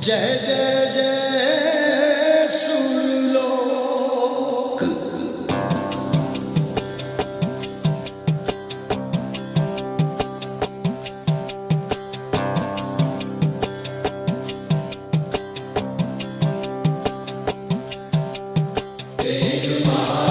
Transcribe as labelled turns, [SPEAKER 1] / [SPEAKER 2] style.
[SPEAKER 1] ਜੈ ਜੈ ਜੈ ਸੁਰ ਲੋਕ ਤੇਜ ਮਾਰ